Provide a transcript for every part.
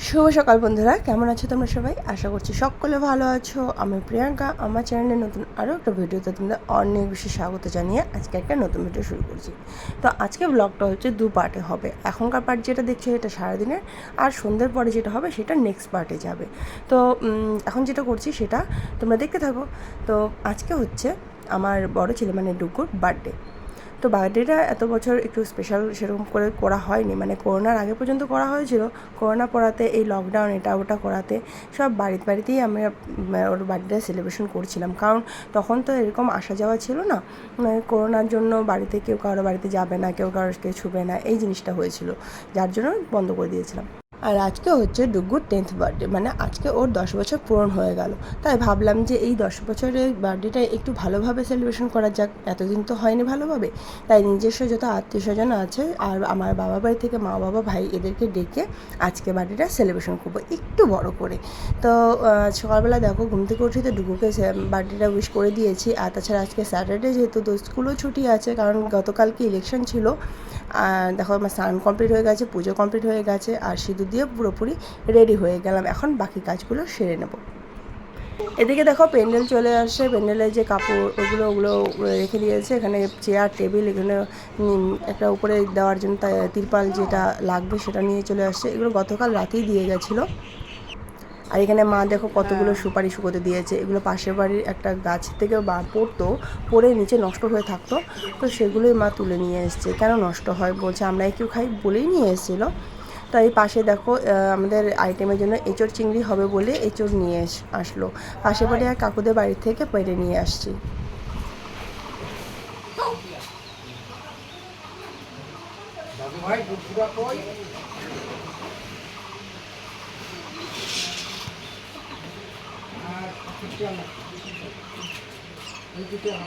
শুভ সকাল বন্ধুরা, কেমন আছো তোমরা সবাই? আশা করছি সকলে ভালো আছো। আমি প্রিয়াঙ্কা, আমার চ্যানেলে নতুন আরও একটা ভিডিওতে তোমাদের অনেক বেশি স্বাগত জানিয়ে আজকে একটা নতুন ভিডিও শুরু করছি। তো আজকে ব্লগটা হচ্ছে দু পার্টে হবে। এখনকার পার্ট যেটা দেখছ এটা সারাদিনের, আর সন্ধ্যের পরে যেটা হবে সেটা নেক্সট পার্টে যাবে। তো এখন যেটা করছি সেটা তোমরা দেখতে থাকো। তো আজকে হচ্ছে আমার বড় ছেলে মানে ডুকুর বার্থডে তো বার্থডেটা এত বছর একটু স্পেশাল সেরকম করে করা হয়নি। মানে করোনার আগে পর্যন্ত করা হয়েছিল। করোনা পড়াতে, এই লকডাউন এটা ওটা করাতে সব বাড়িতে বাড়িতেই আমরা ওর বার্থডে সেলিব্রেশন করছিলাম। কারণ তখন তো এরকম আসা যাওয়া ছিল না। মানে করোনার জন্য বাড়িতে কেউ কারও বাড়িতে যাবে না, কেউ কারোকে ছুবে না, এই জিনিসটা হয়েছিল। যার জন্য বন্ধ করে দিয়েছিলাম। আর আজকে হচ্ছে ডুগুর টেন্থ বার্থডে মানে আজকে ওর দশ বছর পূরণ হয়ে গেল। তাই ভাবলাম যে এই দশ বছরের বার্থডেটা একটু ভালোভাবে সেলিব্রেশন করা যাক। এতদিন তো হয়নি ভালোভাবে। তাই নিজস্ব যত আত্মীয় স্বজন আছে আর আমার বাবা বাড়ি থেকে মা বাবা ভাই এদেরকে ডেকে আজকে বার্থডেটা সেলিব্রেশন করব, একটু বড় করে। তো সকালবেলা দেখো ঘুম থেকে উঠে তো ডুগুকে বার্থডেটা উইশ করে দিয়েছি। আর তাছাড়া আজকে স্যাটারডে যেহেতু তো স্কুলও ছুটি আছে, কারণ গতকালকে ইলেকশন ছিল। আর দেখো আমার স্নান কমপ্লিট হয়ে গেছে, পুজো কমপ্লিট হয়ে গেছে, আর সিঁদুর দিয়ে পুরোপুরি রেডি হয়ে গেলাম। এখন বাকি কাজগুলো সেরে নেব। এদিকে দেখো প্যান্ডেল চলে আসছে। প্যান্ডেলের যে কাপড়, ওগুলো ওগুলো রেখে দিয়েছে। এখানে চেয়ার টেবিল এখানে একটা উপরে দেওয়ার জন্য তিরপাল যেটা লাগবে সেটা নিয়ে চলে আসছে। এগুলো গতকাল রাতেই দিয়ে গেছিল। আর এখানে মা দেখো কতগুলো সুপারি শুকোতে দিয়েছে। এগুলো পাশের বাড়ির একটা গাছ থেকে বা পড়তো, পড়ে নিচে নষ্ট হয়ে থাকতো। তো সেগুলোই মা তুলে নিয়ে এসছে। কেন নষ্ট হয়? বলছে, আমরা কেউ খাই বলেই নিয়ে এসেছিল। তো এই পাশে দেখো আমাদের আইটেমের জন্য এঁচড় চিংড়ি হবে বলে এঁচড় নিয়ে আসলো। পাশের বাড়ি আর কাকুদের বাড়ি থেকে পেরে নিয়ে আসছি। ভাই দুধপুরা কই আর কিছু না এই কিছু না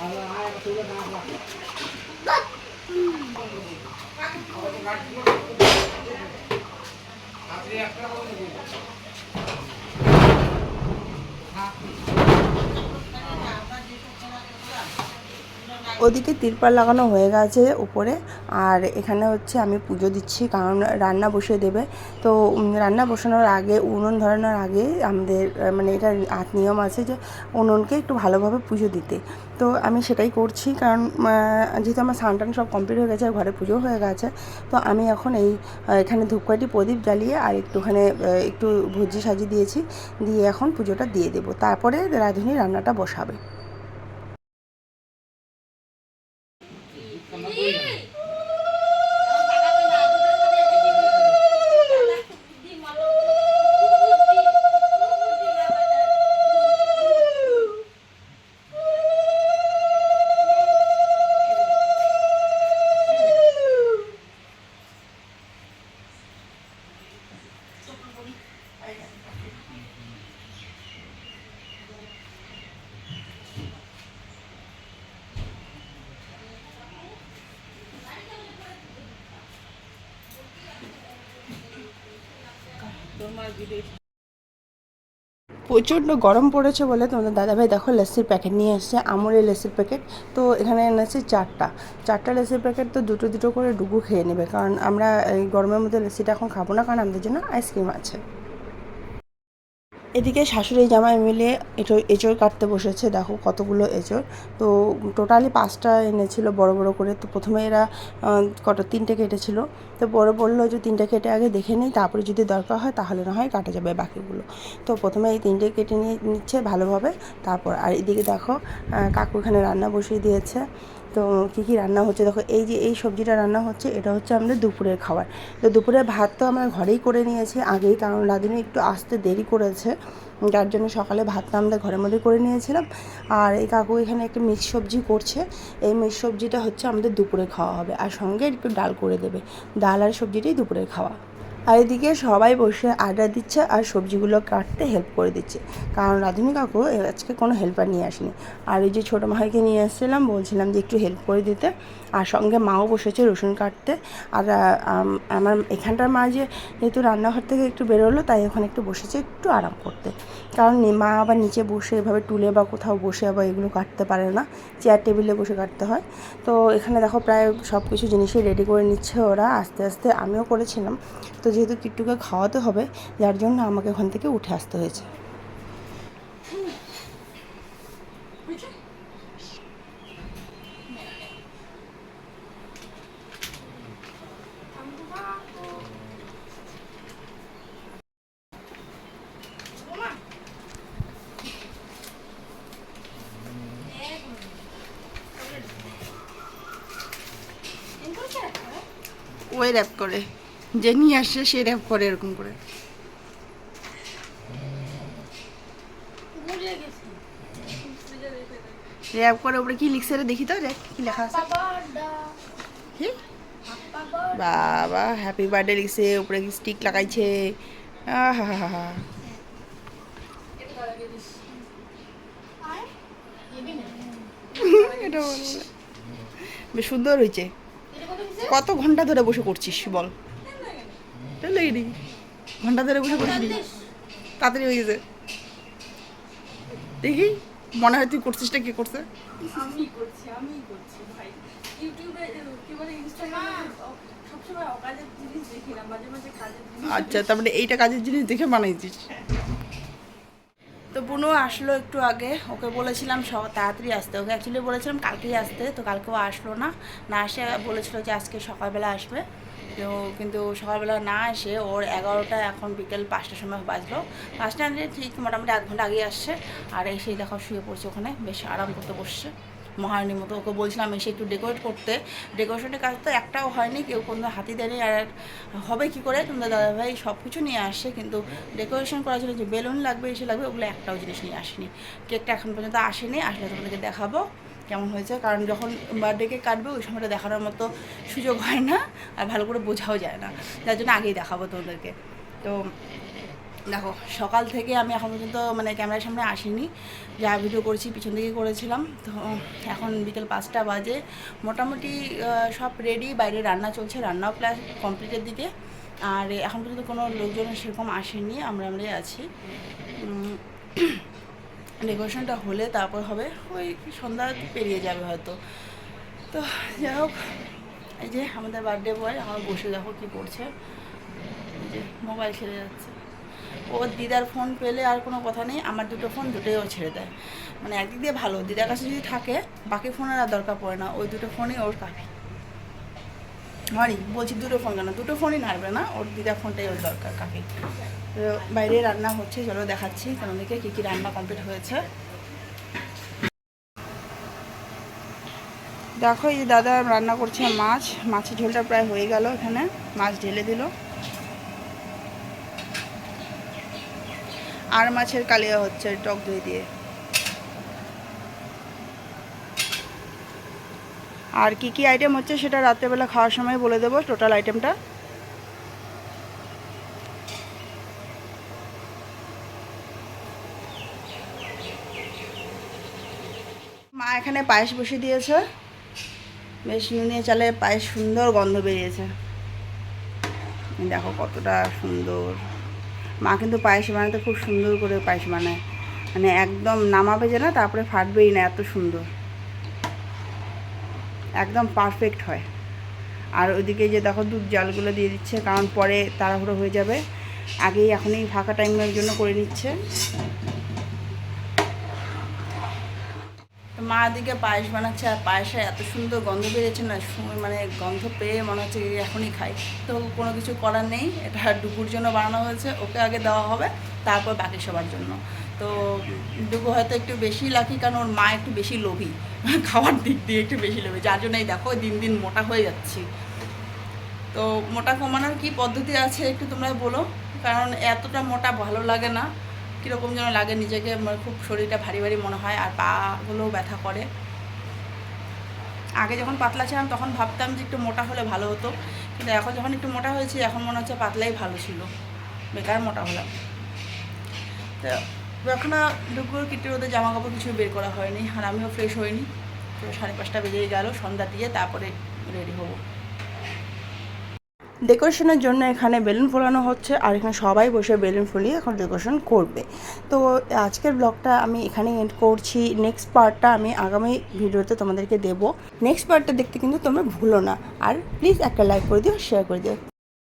আর আয় তুলে না রাখ আপনি একটা বলে দিন ওদিকে তিরপাল লাগানো হয়ে গেছে উপরে, আর এখানে হচ্ছে আমি পুজো দিচ্ছি, কারণ রান্না বসে দেবে। তো রান্না বসানোর আগে, উনুন ধরানোর আগে আমাদের মানে এটা আত, নিয়ম আছে যে উনুনকে একটু ভালোভাবে পুজো দিতে। তো আমি সেটাই করছি, কারণ যেহেতু আমার স্নান টান সব কমপ্লিট হয়ে গেছে ঘরে পুজো হয়ে গেছে, তো আমি এখন এই এখানে ধূপকাঠি, প্রদীপ জ্বালিয়ে আর একটুখানে একটু ভুজি সাজিয়ে দিয়েছি, দিয়ে এখন পুজোটা দিয়ে দেবো। তারপরে রাঁধুনি রান্নাটা বসাবে। প্রচণ্ড গরম পড়েছে বলে তোমাদের দাদাভাই দেখো লস্যির প্যাকেট নিয়ে এসছে, আমুলের লস্যির প্যাকেট। তো এখানে এনেছে চারটা। চারটা লস্যির প্যাকেট তো দুটো দুটো করে ডুগু খেয়ে নেবে, কারণ আমরা এই গরমের মধ্যে লস্যিটা এখন খাব না, কারণ আমাদের জন্য আইসক্রিম আছে। এদিকে শাশুড়ি জামাই মিলে এঁচড় এঁচড় কাটতে বসেছে, দেখো কতগুলো এঁচড়। তো টোটালি পাঁচটা এনেছিল বড় বড় করে। তো প্রথমে এরা কত তিনটে কেটেছিল। তো বড় বলল যে তিনটে কেটে আগে দেখে নিই, তারপরে যদি দরকার হয় তাহলে না হয় কাটা যাবে বাকিগুলো। তো প্রথমে এই তিনটে কেটে নিয়ে নিচ্ছে ভালোভাবে, তারপর আর এদিকে দেখো কাকু এখানে রান্না বসিয়ে দিয়েছে। তো কী কী রান্না হচ্ছে? দেখো, এই যে এই সবজিটা রান্না হচ্ছে, এটা হচ্ছে আমাদের দুপুরের খাবার। তো দুপুরের ভাত তো আমরা ঘরেই করে নিয়েছি আগেই, কারণ রাঁধুনি একটু আসতে দেরি করেছে। যার জন্য সকালে ভাতটা আমাদের ঘরের মধ্যে করে নিয়েছিলাম। আর এই কাকু এখানে একটা মিক্স সবজি করছে। এই মিক্স সবজিটা হচ্ছে আমাদের দুপুরে খাওয়া হবে। আর সঙ্গে একটু ডাল করে দেবে। ডাল আর সবজিটাই দুপুরে খাওয়া। আর এদিকে সবাই বসে আড্ডা দিচ্ছে আর সবজিগুলো কাটতে হেল্প করে দিচ্ছে। কারণ রাধুনি কাকু আজকে কোনো হেল্পার নিয়ে আসেনি। আর এই যে ছোটো মাইকে নিয়ে এসেছিলাম, বলছিলাম যে একটু হেল্প করে দিতে। আর সঙ্গে মাও বসেছে রসুন কাটতে। আর আমার এখানটার মা যে যেহেতু রান্নাঘর থেকে একটু বেরোলো, তাই ওখানে একটু বসেছে একটু আরাম করতে। কারণ মা আবার নিচে বসে এভাবে টুলে বা কোথাও বসে আবার এগুলো কাটতে পারে না। চেয়ার টেবিলে বসে কাটতে হয়। তো এখানে দেখো প্রায় সব কিছু জিনিসই রেডি করে নিচ্ছে ওরা। আস্তে আস্তে আমিও করেছিলাম। তো যেহেতু কিট্টুকে খাওয়াতে হবে, যার জন্য আমাকে ওখান থেকে উঠে আসতে হয়েছে। ওই র্যাপ করে যে নিয়ে আসছে সে র্যাপ করে এরকম করে। র্যাপ করে উপরে কি লিখছে রে? দেখি তো রে কি লেখা আছে। বাবা হ্যাপি বার্থডে লিখছে, উপরে কি স্টিক লাগাইছে। আহা, হা হা এটা। বেশ সুন্দর হয়েছে। কত ঘণ্টা ধরে বসে করছিস, বল। লেগে দেখি ঘণ্টা ধরে বসে করছিস তাড়াতাড়ি হয়ে গেছে। দেখি মনে হয় তুই করছিসটা কে করছে? আমি করছি আমি করছি ভাই। ইউটিউবে কি বলে ইনস্টাগ্রামে সবসময় অকাজের জিনিস দেখি না মাঝে মাঝে কাজের জিনিস আচ্ছা তারপরে এইটা কাজের জিনিস দেখে বানাইছিস। তো বুনু আসলো একটু আগে ওকে বলেছিলাম সব তাড়াতাড়ি আসতে। ওকে অ্যাকচুয়ালি বলেছিলাম কালকেই আসতে তো কালকেও আসলো না। না আসে বলেছিল যে আজকে সকালবেলা আসবে। তো কিন্তু সকালবেলা না এসে ওর এগারোটা এখন বিকেল পাঁচটার সময় বাজলো। পাঁচটা ঠিক মোটামুটি আধ ঘণ্টা আগে আসছে। আর এসেই দেখো শুয়ে পড়ছে ওখানে, বেশ আরাম করতে বসছে। মহারানীর মতো ওকে বলছিলাম এসে একটু ডেকোরেট করতে। ডেকোরেশনের কাজ তো একটাও হয়নি, কেউ কোনো হাতি দেয়নি। আর হবে কি করে? তোমাদের দাদাভাই সব কিছু নিয়ে আসে কিন্তু ডেকোরেশন করার জন্য যে বেলুন লাগবে, এসে লাগবে, ওগুলো একটাও জিনিস নিয়ে আসেনি। কেকটা এখন পর্যন্ত আসেনি, আসলে তোমাদেরকে দেখাবো। কেমন হয়েছে? কারণ যখন বার্থডেকে কাটবে, ওই সময়টা দেখানোর মতো সুযোগ হয় না আর ভালো করে বোঝাও যায় না। যার জন্য আগেই দেখাবো তোমাদেরকে। তো দেখো, সকাল থেকে আমি এখন পর্যন্ত মানে ক্যামেরার সামনে আসিনি। যা ভিডিও করেছি, পিছন দিকে করেছিলাম। তো এখন বিকেল পাঁচটা বাজে। মোটামুটি সব রেডি বাইরে রান্না চলছে, রান্নাও প্লাস কমপ্লিটের দিকে। আর এখন পর্যন্ত কোনো লোকজন সেরকম আসেনি, আমরা আমরাই আছি। ডেকোরেশনটা হলে তারপর হবে, ওই সন্ধ্যা পেরিয়ে যাবে হয়তো। তো যাই হোক, এই যে আমাদের বার্থডে বয় আমার বসে দেখো কী করছে। যে মোবাইল ছেড়ে যাচ্ছে। ওর দিদার ফোন পেলে আর কোনো কথা নেই, আমার দুটো ফোন দুটোই ও ছেড়ে দেয়। মানে একদিক দিয়ে ভালো, দিদার কাছে যদি থাকে, বাকি ফোনের আর দরকার পড়ে না, ওই দুটো ফোনই ওর কাফি হরি বলছি দুটো ফোন কেন? দুটো ফোনই নাড়বে না, ওর দিদার ফোনটাই ওর দরকার তো বাইরে রান্না হচ্ছে, চলো দেখাচ্ছি তোমাদেরকে কী কী রান্না কমপ্লিট হয়েছে। দেখো, এই দাদা রান্না করছে মাছ, মাছের ঝোলটা প্রায় হয়ে গেল এখানে, মাছ ঢেলে দিল। আর মাছের কালিয়া হচ্ছে টক দই দিয়ে। আর কি কি আইটেম হচ্ছে সেটা রাত্রেবেলা খাওয়ার সময় বলে দেবো টোটাল আইটেমটা এখানে পায়েস বসিয়ে দিয়েছে। বেশ নুনিয়ে চালে পায়েস সুন্দর গন্ধ বেরিয়েছে। দেখো কতটা সুন্দর। মা কিন্তু পায়েস বানাতে খুব সুন্দর করে পায়েস বানায়। মানে একদম নামাবে যে না, তারপরে ফাটবেই না, এত সুন্দর। একদম পারফেক্ট হয়। আর ওইদিকে যে দেখো দুধ জালগুলো দিয়ে দিচ্ছে, কারণ পরে তাড়াহুড়ো হয়ে যাবে। আগেই এখনই ফাঁকা টাইমের জন্য করে নিচ্ছে তো মা দিকে পায়েস বানাচ্ছে আর পায়েসে এত সুন্দর গন্ধ বেরিয়েছে না মানে গন্ধ পেয়ে মনে হচ্ছে এখনই খাই। তো কোনো কিছু করার নেই, এটা ডুকুর জন্য বানানো হয়েছে, ওকে আগে দেওয়া হবে, তারপর বাকি সবার জন্য। তো ডুকু হয়তো একটু বেশি লাকি কারণ ওর মা একটু বেশি লোভী, খাওয়ার দিক দিয়ে একটু বেশি লোভী, যার জন্যই দেখো দিন দিন মোটা হয়ে যাচ্ছি। তো মোটা কমানোর কি পদ্ধতি আছে একটু তোমরা বলো? কারণ এতটা মোটা ভালো লাগে না। কীরকম যেন লাগে নিজেকে মানে খুব শরীরটা ভারী ভারী মনে হয় আর পাগুলোও ব্যথা করে। আগে যখন পাতলা ছিলাম তখন ভাবতাম যে একটু মোটা হলে ভালো হতো। কিন্তু এখন যখন একটু মোটা হয়েছি, এখন মনে হচ্ছে পাতলাই ভালো ছিল। বেকার মোটা হলাম। তো এখন দুপুর কিটির ওদের জামা কাপড় কিছু বের করা হয়নি, আর আমিও ফ্রেশ হইনি। তো সাড়ে পাঁচটা বেজে গেল, সন্ধ্যা দিয়ে তারপরে রেডি হব। ডেকোরেশনের জন্য এখানে বেলুন ফোলানো হচ্ছে আর এখানে সবাই বসে বেলুন ফুলিয়ে এখন ডেকোরেশন করবে। তো আজকের ব্লগটা আমি এখানে এন্ড করছি। নেক্সট পার্টটা আমি আগামী ভিডিওতে তোমাদেরকে দেবো। নেক্সট পার্টটা দেখতে কিন্তু তোমরা ভুলো না। আর প্লিজ একটা লাইক করে দিও শেয়ার করে দিও।